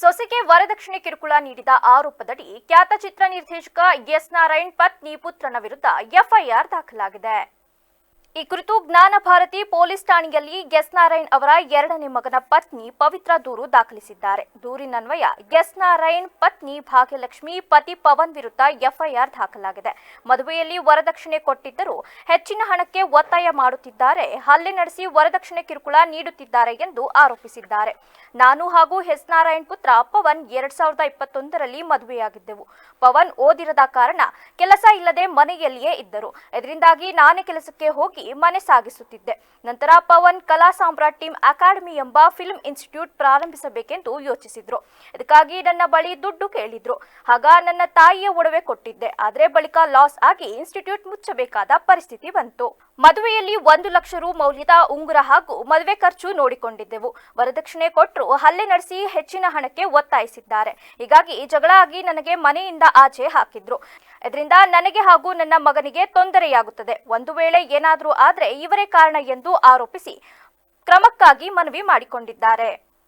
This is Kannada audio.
ಸೊಸೆಗೆ ವರದಕ್ಷಿಣೆ ಕಿರುಕುಳ ನೀಡಿದ ಆರೋಪದಡಿ ಖ್ಯಾತ ಚಿತ್ರ ನಿರ್ದೇಶಕ ಎಸ್ ನಾರಾಯಣ್ ಪತ್ನಿ ಪುತ್ರನ ವಿರುದ್ಧ ಎಫ್ಐಆರ್ ದಾಖಲಾಗಿದೆ. ಈ ಕುರಿತು ಜ್ಞಾನ ಭಾರತಿ ಪೊಲೀಸ್ ಠಾಣೆಯಲ್ಲಿ ಎಸ್ ನಾರಾಯಣ್ ಅವರ ಎರಡನೇ ಮಗನ ಪತ್ನಿ ಪವಿತ್ರ ದೂರು ದಾಖಲಿಸಿದ್ದಾರೆ. ದೂರಿನನ್ವಯ ಎಸ್ ನಾರಾಯಣ್ ಪತ್ನಿ ಭಾಗ್ಯಲಕ್ಷ್ಮಿ ಪತಿ ಪವನ್ ವಿರುದ್ಧ ಎಫ್ಐಆರ್ ದಾಖಲಾಗಿದೆ. ಮದುವೆಯಲ್ಲಿ ವರದಕ್ಷಿಣೆ ಕೊಟ್ಟಿದ್ದರೂ ಹೆಚ್ಚಿನ ಹಣಕ್ಕೆ ಒತ್ತಾಯ ಮಾಡುತ್ತಿದ್ದಾರೆ. ಹಲ್ಲೆ ನಡೆಸಿ ವರದಕ್ಷಿಣೆ ಕಿರುಕುಳ ನೀಡುತ್ತಿದ್ದಾರೆ ಎಂದು ಆರೋಪಿಸಿದ್ದಾರೆ. ನಾನು ಹಾಗೂ ಎಸ್ ನಾರಾಯಣ್ ಪುತ್ರ ಪವನ್ ಎರಡ್ ಸಾವಿರದ ಇಪ್ಪತ್ತೊಂದರಲ್ಲಿ ಮದುವೆಯಾಗಿದ್ದೆವು. ಪವನ್ ಓದಿರದ ಕಾರಣ ಕೆಲಸ ಇಲ್ಲದೆ ಮನೆಯಲ್ಲಿಯೇ ಇದ್ದರು. ಇದರಿಂದಾಗಿ ನಾನೇ ಕೆಲಸಕ್ಕೆ ಹೋಗಿ ಮನೆ ಸಾಗಿಸುತ್ತಿದ್ದೆ. ನಂತರ ಪವನ್ ಕಲಾ ಸಾಮ್ರಾಟ್ ಟೀಮ್ ಅಕಾಡೆಮಿ ಎಂಬ ಫಿಲ್ಮ್ ಇನ್ಸ್ಟಿಟ್ಯೂಟ್ ಪ್ರಾರಂಭಿಸಬೇಕೆಂದು ಯೋಚಿಸಿದ್ರು. ಇದಕ್ಕಾಗಿ ನನ್ನ ಬಳಿ ದುಡ್ಡು ಕೇಳಿದ್ರು. ಆಗ ನನ್ನ ತಾಯಿಯ ಒಡವೆ ಕೊಟ್ಟಿದ್ದೆ. ಆದ್ರೆ ಬಳಿಕ ಲಾಸ್ ಆಗಿ ಇನ್ಸ್ಟಿಟ್ಯೂಟ್ ಮುಚ್ಚಬೇಕಾದ ಪರಿಸ್ಥಿತಿ ಬಂತು. ಮದುವೆಯಲ್ಲಿ ಒಂದು ಲಕ್ಷ ರು ಮೌಲ್ಯದ ಉಂಗುರ ಹಾಗೂ ಮದುವೆ ಖರ್ಚು ನೋಡಿಕೊಂಡಿದ್ದೆವು. ವರದಕ್ಷಿಣೆ ಕೊಟ್ಟರು ಹಲ್ಲೆ ನಡೆಸಿ ಹೆಚ್ಚಿನ ಹಣಕ್ಕೆ ಒತ್ತಾಯಿಸಿದ್ದಾರೆ. ಹೀಗಾಗಿ ಜಗಳ ಆಗಿ ನನಗೆ ಮನೆಯಿಂದ ಆಚೆ ಹಾಕಿದ್ರು. ಇದರಿಂದ ನನಗೆ ಹಾಗೂ ನನ್ನ ಮಗನಿಗೆ ತೊಂದರೆಯಾಗುತ್ತದೆ. ಒಂದು ವೇಳೆ ಏನಾದರೂ ಆದ್ರೆ ಇವರೇ ಕಾರಣ ಎಂದು ಆರೋಪಿಸಿ ಕ್ರಮಕ್ಕಾಗಿ ಮನವಿ ಮಾಡಿಕೊಂಡಿದ್ದಾರೆ.